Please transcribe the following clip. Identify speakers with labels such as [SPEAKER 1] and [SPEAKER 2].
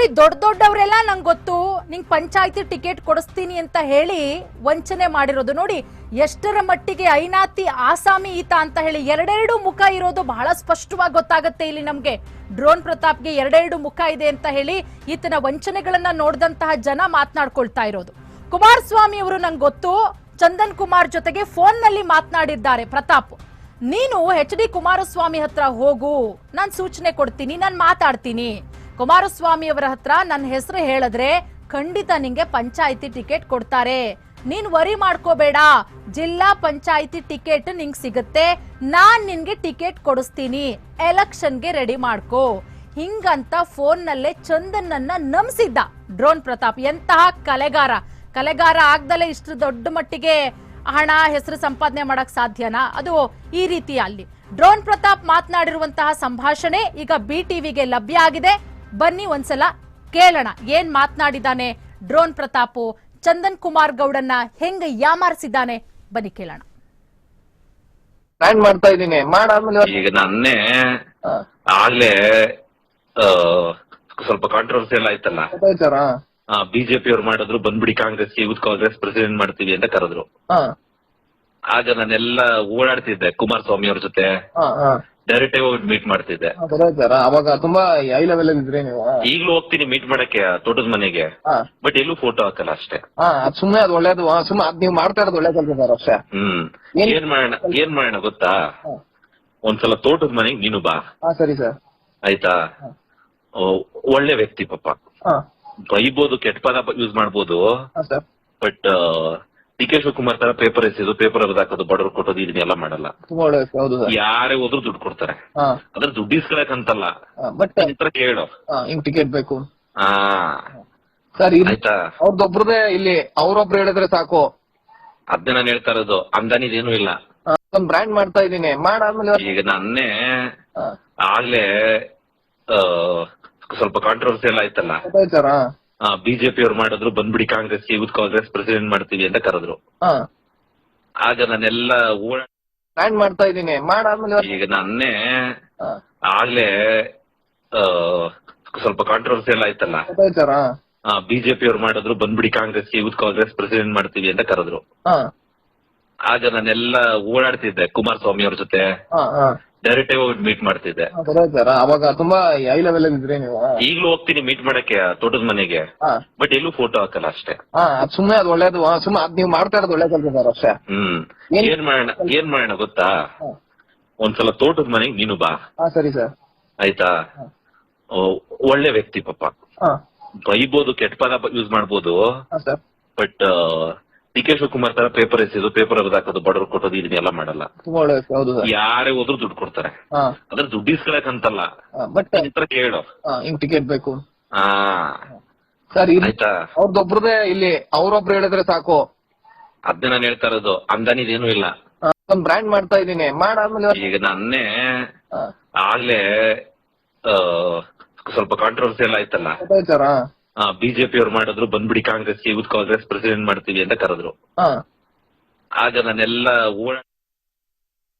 [SPEAKER 1] ನೋಡಿ ದೊಡ್ಡ ದೊಡ್ಡವರೆಲ್ಲ ನಂಗೆ ಗೊತ್ತು, ನಿಂಗೆ ಪಂಚಾಯತಿ ಟಿಕೆಟ್ ಕೊಡಿಸ್ತೀನಿ ಅಂತ ಹೇಳಿ ವಂಚನೆ ಮಾಡಿರೋದು. ನೋಡಿ, ಎಷ್ಟರ ಮಟ್ಟಿಗೆ ಐನಾತಿ ಆಸಾಮಿ ಈತ ಅಂತ ಹೇಳಿ ಎರಡೆರಡು ಮುಖ ಇರೋದು ಬಹಳ ಸ್ಪಷ್ಟವಾಗಿ ಗೊತ್ತಾಗುತ್ತೆ ಇಲ್ಲಿ ನಮ್ಗೆ. ಡ್ರೋನ್ ಪ್ರತಾಪ್ಗೆ ಎರಡೆರಡು ಮುಖ ಇದೆ ಅಂತ ಹೇಳಿ ಈತನ ವಂಚನೆಗಳನ್ನ ನೋಡಿದಂತಹ ಜನ ಮಾತನಾಡ್ಕೊಳ್ತಾ ಇರೋದು. ಕುಮಾರಸ್ವಾಮಿ ಅವರು ನಂಗೆ ಗೊತ್ತು, ಚಂದನ್ ಕುಮಾರ್ ಜೊತೆಗೆ ಫೋನ್ನಲ್ಲಿ ಮಾತನಾಡಿದ್ದಾರೆ ಪ್ರತಾಪ್. ನೀನು ಎಚ್ ಡಿ ಕುಮಾರಸ್ವಾಮಿ ಹತ್ರ ಹೋಗು, ನಾನು ಸೂಚನೆ ಕೊಡ್ತೀನಿ, ನಾನು ಮಾತಾಡ್ತೀನಿ. ಕುಮಾರಸ್ವಾಮಿ ಅವರ ಹತ್ರ ನನ್ನ ಹೆಸರು ಹೇಳಿದ್ರೆ ಖಂಡಿತ ನಿಂಗೆ ಪಂಚಾಯಿತಿ ಟಿಕೆಟ್ ಕೊಡ್ತಾರೆ. ನೀನ್ ವರಿ ಮಾಡ್ಕೋಬೇಡ. ಜಿಲ್ಲಾ ಪಂಚಾಯಿತಿ ಟಿಕೆಟ್ ನಿಂಗ್ ಸಿಗುತ್ತೆ. ನಾನ್ ನಿನ್ಗೆ ಟಿಕೆಟ್ ಕೊಡಿಸ್ತೀನಿ. ಎಲೆಕ್ಷನ್ಗೆ ರೆಡಿ ಮಾಡ್ಕೋ. ಹಿಂಗಂತ ಫೋನ್ ನಲ್ಲೇ ಚಂದನ್ನನ್ನ ನಂಬಿಸಿದ್ದ ಡ್ರೋನ್ ಪ್ರತಾಪ್, ಎಂತಹ ಕಲೆಗಾರ. ಕಲೆಗಾರ ಆಗ್ದಲೇ ಇಷ್ಟು ದೊಡ್ಡ ಮಟ್ಟಿಗೆ ಹಣ, ಹೆಸರು ಸಂಪಾದನೆ ಮಾಡಕ್ ಸಾಧ್ಯನಾ? ಅದು ಈ ರೀತಿ ಅಲ್ಲಿ. ಡ್ರೋನ್ ಪ್ರತಾಪ್ ಮಾತನಾಡಿರುವಂತಹ ಸಂಭಾಷಣೆ ಈಗ ಬಿ ಟಿವಿಗೆ ಲಭ್ಯ ಆಗಿದೆ. ಬನ್ನಿ ಒಂದ್ಸಲ ಕೇಳೋಣ ಏನ್ ಮಾತನಾಡಿದಾನೆ ಡ್ರೋನ್ ಪ್ರತಾಪ್? ಚಂದನ್ ಕುಮಾರ್ ಗೌಡನ್ನ ಹೆಂಗ ಯಾಮಾರಿಸಿದ್ದಾನೆ ಬನ್ನಿ ಕೇಳೋಣ.
[SPEAKER 2] ಮಾಡ್ತಾ ಇದ್ದೀನಿ. ಮಾಡಾದ್ಮೇಲೆ
[SPEAKER 3] ಈಗ ನನ್ನೇ ಆಗ್ಲೇ ಆ, ಸ್ವಲ್ಪ ಕಾಂಟ್ರವರ್ಸಿ ಎಲ್ಲ ಆಯ್ತಲ್ಲ? ಬಿಜೆಪಿ ಅವ್ರು ಮಾಡಿದ್ರು ಬಂದ್ಬಿಡಿ ಕಾಂಗ್ರೆಸ್ ಯೂತ್ ಕಾಂಗ್ರೆಸ್ ಪ್ರೆಸಿಡೆಂಟ್ ಮಾಡ್ತೀವಿ ಅಂತ ಕರೆದ್ರು.
[SPEAKER 2] ಹಾ.
[SPEAKER 3] ಆಗ ನಾನೆಲ್ಲ ಓಡಾಡ್ತಿದ್ದೆ ಕುಮಾರಸ್ವಾಮಿ ಅವ್ರ ಜೊತೆ. ಡೈರೆಕ್ಟ್ ಆಗಿ ಹೋಗಿ ಮೀಟ್ ಮಾಡ್ತಿದ್ದೆ.
[SPEAKER 2] ಸರ್ ಅವಾಗ ತುಂಬಾ ಹೈ ಲೆವೆಲ್ ಇದ್ರಿ ನೀವು.
[SPEAKER 3] ಈಗಲೂ ಹೋಗ್ತೀನಿ ಮೀಟ್ ಮಾಡಕ್ಕೆ ತೋಟದ ಮನೆಗೆ.
[SPEAKER 2] ಹಾ.
[SPEAKER 3] ಬಟ್ ಎಲ್ಲೂ ಫೋಟೋ ಹಾಕಲ್ಲ ಅಷ್ಟೇ.
[SPEAKER 2] ಹಾ ಅದು ಸುಮ್ನೆ ಅದು ಒಳ್ಳೇದು. ಹಾ, ಸುಮ್ನೆ ಅದ್ ನೀವು ಮಾಡ್ತಾ ಇರೋದು ಒಳ್ಳೆ ಕೆಲಸ ಸರ್ ಅಷ್ಟೇ.
[SPEAKER 3] ಹ್ಮ್.
[SPEAKER 2] ಏನ್-
[SPEAKER 3] ಏನ್ ಮಾಡೋಣ ಏನ್ ಮಾಡೋಣ ಗೊತ್ತಾ?
[SPEAKER 2] ಹಾ.
[SPEAKER 3] ಒಂದ್ಸಲ ತೋಟದ ಮನೆಗೆ ನೀನು ಬಾ.
[SPEAKER 2] ಹಾ ಸರಿ ಸರ್.
[SPEAKER 3] ಆಯ್ತಾ? ಓ, ಒಳ್ಳೆ ವ್ಯಕ್ತಿ ಪಾಪ.
[SPEAKER 2] ಹಾ.
[SPEAKER 3] ಬೈಬೋದು ಕೆಟ್ಟ ಪದ ಯೂಸ್ ಮಾಡ್ಬೋದು.
[SPEAKER 2] ಹಾ sir.
[SPEAKER 3] But D K Shivakumar ತರ ಪೇಪರ್ ಎಸೆದು ಪೇಪರ್ ಹಾಕೋದು ಬಡವ್ರು ಕೊಟ್ಟೋದು ಇದನ್ನೆಲ್ಲ ಮಾಡಲ್ಲ.
[SPEAKER 2] ತುಂಬಾ ಒಳ್ಳೆ ವ್ಯಕ್ತಿ, ಹೌದು ಸರ್.
[SPEAKER 3] ಯಾರೇ ಹೋದ್ರು ದುಡ್ಡು ಕೊಡ್ತಾರೆ.
[SPEAKER 2] ಹಾ.
[SPEAKER 3] ಅದ್ರ ದುಡ್ಡು ಇಸ್ಕೊಳಕಂತಲ್ಲ
[SPEAKER 2] ಬಟ್
[SPEAKER 3] ಹತ್ರ ಕೇಳು.
[SPEAKER 2] ಹಿಂಗ್ ಟಿಕೆಟ್ ಬೇಕು.
[SPEAKER 3] ಆ
[SPEAKER 2] ಸರ್
[SPEAKER 3] ಆಯ್ತಾ?
[SPEAKER 2] ಅವ್ರದ್ದೊಬ್ರದೇ ಇಲ್ಲಿ ಅವ್ರೊಬ್ರು ಹೇಳಿದ್ರೆ ಸಾಕು.
[SPEAKER 3] ಅದನ್ನ ನಾನು ಹೇಳ್ತಾ ಇರೋದು. ಅಂದಾನಿದೇನು ಇಲ್ಲ.
[SPEAKER 2] ಒಂದ್ ಬ್ರ್ಯಾಂಡ್ ಮಾಡ್ತಾ ಇದೀನಿ ಮಾಡಾದ್ಮೇಲೆ
[SPEAKER 3] ಈಗ ನನ್ನೇ ಆಗ್ಲೇ ಆ, ಸ್ವಲ್ಪ ಕಾಂಟ್ರವರ್ಸಿ ಎಲ್ಲ ಆಯ್ತಲ್ಲ. ಬಿಜೆಪಿ ಅವ್ರು ಮಾಡಿದ್ರು ಬಂದ್ಬಿಡಿ ಕಾಂಗ್ರೆಸ್ ಯೂತ್ ಕಾಂಗ್ರೆಸ್ ಪ್ರೆಸಿಡೆಂಟ್ ಮಾಡ್ತೀವಿ ಅಂತ ಕರೆದ್ರು.
[SPEAKER 2] ಹಾ.
[SPEAKER 3] ಆಗ ನಾನೆಲ್ಲ
[SPEAKER 2] ಪ್ಲಾನ್ ಮಾಡ್ತಾ ಇದ್ದೀನಿ. ಮಾಡಾದ್ಮೇಲೆ
[SPEAKER 3] ಈಗ ನನ್ನೇ
[SPEAKER 2] ಹಾ,
[SPEAKER 3] ಆಗ್ಲೇ ಸ್ವಲ್ಪ ಕಾಂಟ್ರವರ್ಸಿ ಎಲ್ಲ ಆಯ್ತಲ್ಲ? ಬಿಜೆಪಿ ಅವ್ರು ಮಾಡಿದ್ರು ಬಂದ್ಬಿಡಿ ಕಾಂಗ್ರೆಸ್ ಯೂತ್ ಕಾಂಗ್ರೆಸ್ ಪ್ರೆಸಿಡೆಂಟ್ ಮಾಡ್ತೀವಿ ಅಂತ ಕರೆದ್ರು. ಆಗ ನಾನೆಲ್ಲ ಓಡಾಡ್ತಿದ್ದೆ ಕುಮಾರಸ್ವಾಮಿ ಅವ್ರ ಜೊತೆ. ಡೈರೆಕ್ಟ್ ಆಗಿ ಹೋಗಿ ಮೀಟ್ ಮಾಡ್ತಿದ್ದೆ.
[SPEAKER 2] ಸರ್ ಅವಾಗ ತುಂಬಾ ಹೈ ಲೆವೆಲ್ ಇದ್ರಿ ನೀವು
[SPEAKER 3] ಈಗಲೂ ಹೋಗ್ತೀನಿ ಮೀಟ್ ಮಾಡಕ್ಕೆ ತೋಟದ ಮನೆಗೆ.
[SPEAKER 2] ಹಾ.
[SPEAKER 3] ಬಟ್ ಎಲ್ಲೂ ಫೋಟೋ ಹಾಕಲ್ಲ ಅಷ್ಟೇ.
[SPEAKER 2] ಹಾ ಅದ್ ಸುಮ್ನೆ ಅದು ಒಳ್ಳೇದು ಸುಮ್ಮನೆ ಸುಮ್ನೆ ಅದ್ ನೀವು ಮಾಡ್ತಾ ಇರೋದು ಒಳ್ಳೆ ಕೆಲಸ ಸರ್ ಅಷ್ಟೇ.
[SPEAKER 3] ಹ್ಮ್.
[SPEAKER 2] ಏನ್-
[SPEAKER 3] ಏನ್ ಮಾಡೋಣ ಏನ್ ಮಾಡೋಣ ಗೊತ್ತಾ?
[SPEAKER 2] ಹಾ.
[SPEAKER 3] ಒಂದ್ಸಲ ತೋಟದ ಮನೆಗೆ ನೀನು ಬಾ.
[SPEAKER 2] ಹಾ ಸರಿ ಸರ್.
[SPEAKER 3] ಆಯ್ತಾ? ಓ, ಒಳ್ಳೆ ವ್ಯಕ್ತಿ ಪಾಪ.
[SPEAKER 2] ಹಾ.
[SPEAKER 3] ಬೈಬೋದು ಕೆಟ್ಟ ಪದ ಯೂಸ್ ಮಾಡ್ಬೋದು.
[SPEAKER 2] ಹಾ sir.
[SPEAKER 3] But D K Shivakumar ತರ ಪೇಪರ್ ಎಸೆದು ಪೇಪರ್ ಹಾಕೋದು ಬಡವ್ರು ಕೊಟ್ಟೋದು ಇದನ್ನೆಲ್ಲ ಮಾಡಲ್ಲ.
[SPEAKER 2] ತುಂಬಾ ಒಳ್ಳೆ ವ್ಯಕ್ತಿ, ಹೌದು ಸರ್.
[SPEAKER 3] ಯಾರೇ ಹೋದ್ರು ದುಡ್ಡು ಕೊಡ್ತಾರೆ.
[SPEAKER 2] ಹಾ.
[SPEAKER 3] ಅದ್ರ ದುಡ್ಡು ಇಸ್ಕೊಳಕಂತಲ್ಲ
[SPEAKER 2] ಬಟ್
[SPEAKER 3] ಕೇಳು.
[SPEAKER 2] ಹಿಂಗ್ ಟಿಕೆಟ್ ಬೇಕು.
[SPEAKER 3] ಹಾ.
[SPEAKER 2] ಸರ್ ಇಲ್ಲಿ
[SPEAKER 3] ಆಯ್ತಾ?
[SPEAKER 2] ಅವ್ರದ್ದೊಬ್ರದೇ ಇಲ್ಲಿ ಅವ್ರೊಬ್ರು ಹೇಳಿದ್ರೆ ಸಾಕು.
[SPEAKER 3] ಅದನ್ನ ನಾನು ಹೇಳ್ತಾ ಇರೋದು ಅಂದಾನಿದೇನು ಇಲ್ಲ.
[SPEAKER 2] ಒಂದು ಬ್ರ್ಯಾಂಡ್ ಮಾಡ್ತಾ ಇದೀನಿ ಮಾಡಾದ್ಮೇಲೆ
[SPEAKER 3] ಈಗ ನನ್ನೇ ಆಗ್ಲೇ ಆ, ಸ್ವಲ್ಪ ಕಾಂಟ್ರವರ್ಸಿ ಎಲ್ಲ ಆಯ್ತಲ್ಲ. ಬಿಜೆಪಿ ಅವ್ರು ಮಾಡಿದ್ರು ಬಂದ್ಬಿಡಿ ಕಾಂಗ್ರೆಸ್ ಯೂತ್ ಕಾಂಗ್ರೆಸ್ ಪ್ರೆಸಿಡೆಂಟ್ ಮಾಡ್ತೀವಿ ಅಂತ ಕರೆದ್ರು. ಆಗ ನಾನೆಲ್ಲ ಓಡಾ